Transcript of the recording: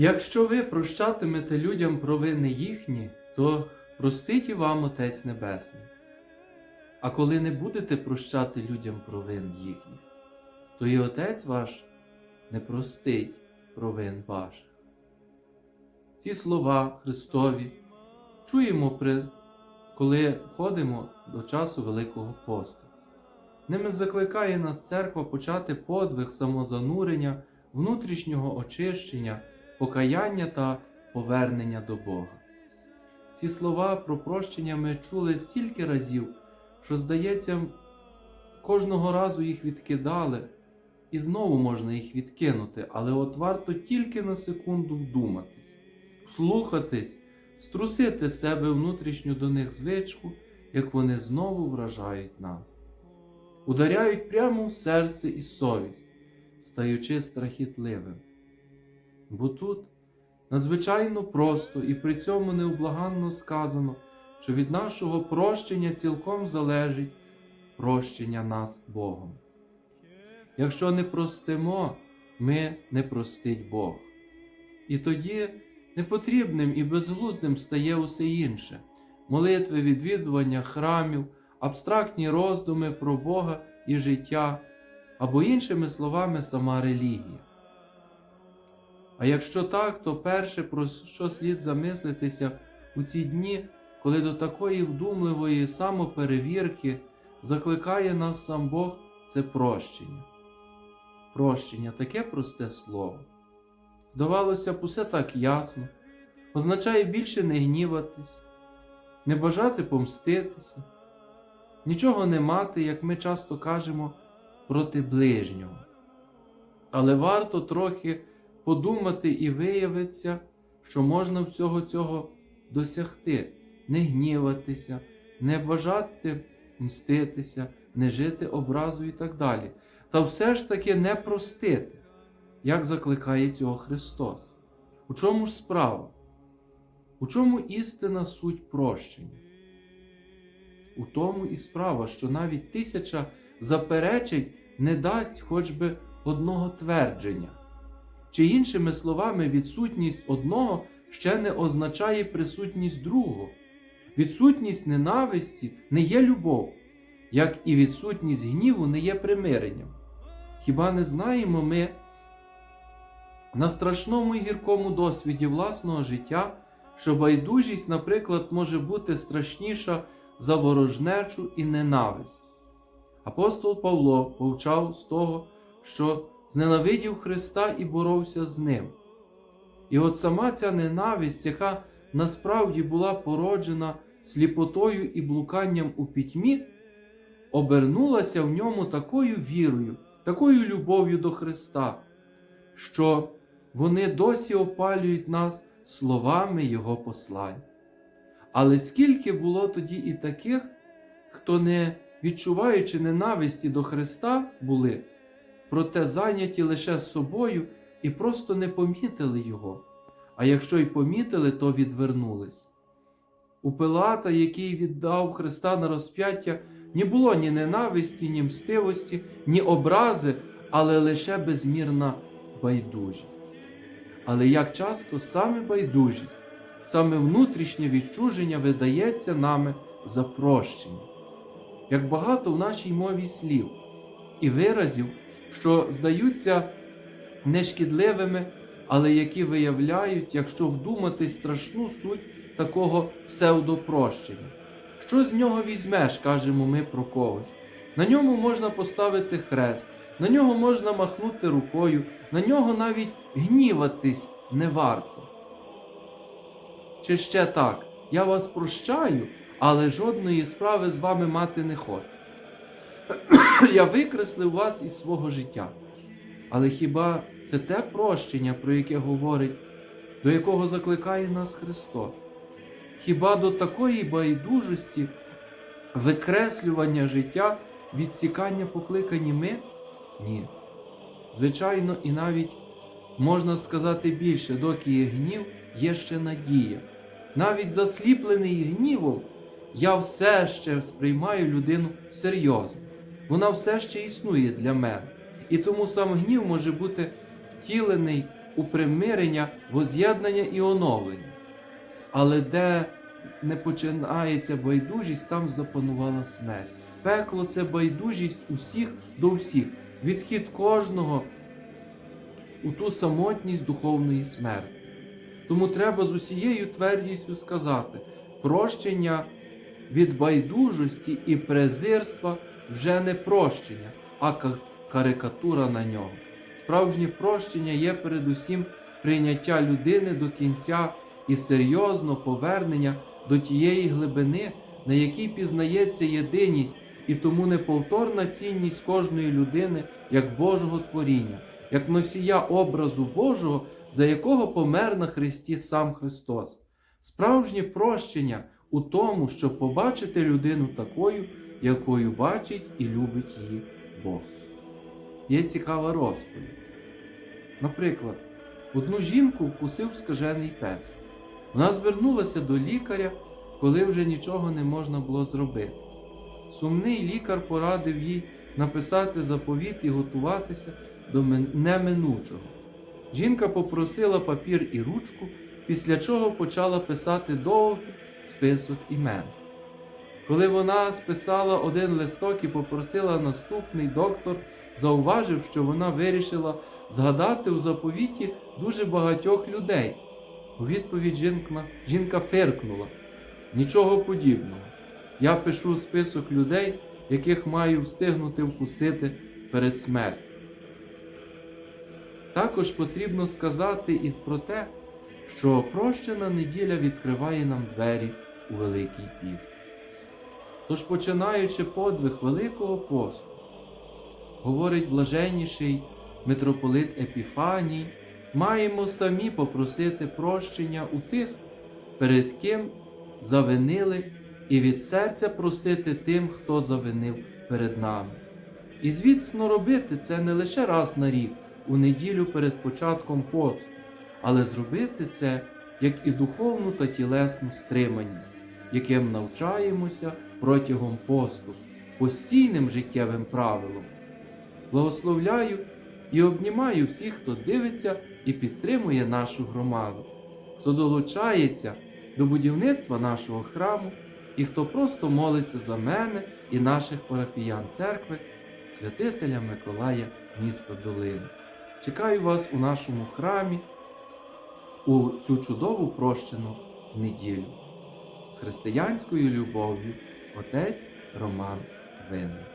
Якщо ви прощатимете людям провини їхні, то простить і вам Отець Небесний. А коли не будете прощати людям провин їхніх, то і Отець ваш не простить провин ваших. Ці слова Христові чуємо, при, коли входимо до часу Великого посту. Ними закликає нас церква почати подвиг самозанурення, внутрішнього очищення, покаяння та повернення до Бога. Ці слова про прощення ми чули стільки разів, що, здається, кожного разу їх відкидали, і знову можна їх відкинути, але от варто тільки на секунду вдуматись, вслухатись, струсити себе внутрішню до них звичку, як вони знову вражають нас, ударяють прямо в серце і совість, стаючи страхітливим. Бо тут надзвичайно просто і при цьому необлаганно сказано, що від нашого прощення цілком залежить прощення нас Богом. Якщо не простимо, ми не простить Бог. І тоді непотрібним і безглуздим стає усе інше молитви, відвідування храмів, абстрактні роздуми про Бога і життя, або іншими словами, сама релігія. А якщо так, то перше, про що слід замислитися у ці дні, коли до такої вдумливої самоперевірки закликає нас сам Бог, це прощення. Прощення таке просте слово. Здавалося б, усе так ясно, означає більше не гніватись, не бажати помститися, нічого не мати, як ми часто кажемо, проти ближнього. Але варто трохи подумати і виявиться, що можна всього цього досягти, не гніватися, не бажати мститися, не жити образу і так далі. Та все ж таки не простити, як закликає цього Христос. У чому ж справа? У чому істина суть прощення? У тому і справа, що навіть тисяча заперечень не дасть хоч би одного твердження. Чи іншими словами, відсутність одного ще не означає присутність другого. Відсутність ненависті не є любов, як і відсутність гніву не є примиренням. Хіба не знаємо ми на страшному і гіркому досвіді власного життя, що байдужість, наприклад, може бути страшніша за ворожнечу і ненависть? Апостол Павло повчав з того, що зненавидів Христа і боровся з ним. І от сама ця ненависть, яка насправді була породжена сліпотою і блуканням у пітьмі, обернулася в ньому такою вірою, такою любов'ю до Христа, що вони досі опалюють нас словами Його послань. Але скільки було тоді і таких, хто, не відчуваючи ненависті до Христа, були, проте зайняті лише собою і просто не помітили Його, а якщо й помітили, то відвернулись. У Пилата, який віддав Христа на розп'яття, не було ні ненависті, ні мстивості, ні образи, але лише безмірна байдужість. Але як часто саме байдужість, саме внутрішнє відчуження видається нами за прощення, як багато в нашій мові слів і виразів, що здаються нешкідливими, але які виявляють, якщо вдумати страшну суть такого псевдопрощення. Що з нього візьмеш, кажемо ми про когось. На ньому можна поставити хрест, на нього можна махнути рукою, на нього навіть гніватись не варто. Чи ще так, я вас прощаю, але жодної справи з вами мати не хочу. Я викреслив вас із свого життя. Але хіба це те прощення, про яке говорить, до якого закликає нас Христос? Хіба до такої байдужості, викреслювання життя, відсікання покликані ми? Ні. Звичайно, і навіть можна сказати більше, доки є гнів, є ще надія. Навіть засліплений гнівом, я все ще сприймаю людину серйозно. Вона все ще існує для мене. І тому сам гнів може бути втілений у примирення, воз'єднання і оновлення. Але де не починається байдужість, там запанувала смерть. Пекло це байдужість усіх до всіх, відхід кожного у ту самотність духовної смерті. Тому треба з усією твердістю сказати: прощення від байдужості і презирства вже не прощення, а карикатура на нього. Справжнє прощення є передусім прийняття людини до кінця і серйозно повернення до тієї глибини, на якій пізнається єдиність і тому неповторна цінність кожної людини як Божого творіння, як носія образу Божого, за якого помер на Христі сам Христос. Справжнє прощення у тому, щоб побачити людину такою, якою бачить і любить її Бог. Є цікава розповідь. Наприклад, одну жінку вкусив скажений пес. Вона звернулася до лікаря, коли вже нічого не можна було зробити. Сумний лікар порадив їй написати заповіт і готуватися до неминучого. Жінка попросила папір і ручку, після чого почала писати довгий список імен. Коли вона списала один листок і попросила наступний, доктор зауважив, що вона вирішила згадати у заповіті дуже багатьох людей. У відповідь жінка, жінка фиркнула. Нічого подібного. Я пишу список людей, яких маю встигнути вкусити перед смертю. Також потрібно сказати і про те, що прощена неділя відкриває нам двері у Великий піст. Тож, починаючи подвиг Великого посту, говорить блаженніший митрополит Епіфаній, маємо самі попросити прощення у тих, перед ким завинили, і від серця простити тим, хто завинив перед нами. І звісно, робити це не лише раз на рік, у неділю перед початком посту, але зробити це як і духовну та тілесну стриманість, яким навчаємося протягом посту, постійним життєвим правилом. Благословляю і обнімаю всіх, хто дивиться і підтримує нашу громаду, хто долучається до будівництва нашого храму і хто просто молиться за мене і наших парафіян церкви, святителя Миколая міста Долини. Чекаю вас у нашому храмі у цю чудову прощену неділю. З християнською любов'ю отець Роман Винник.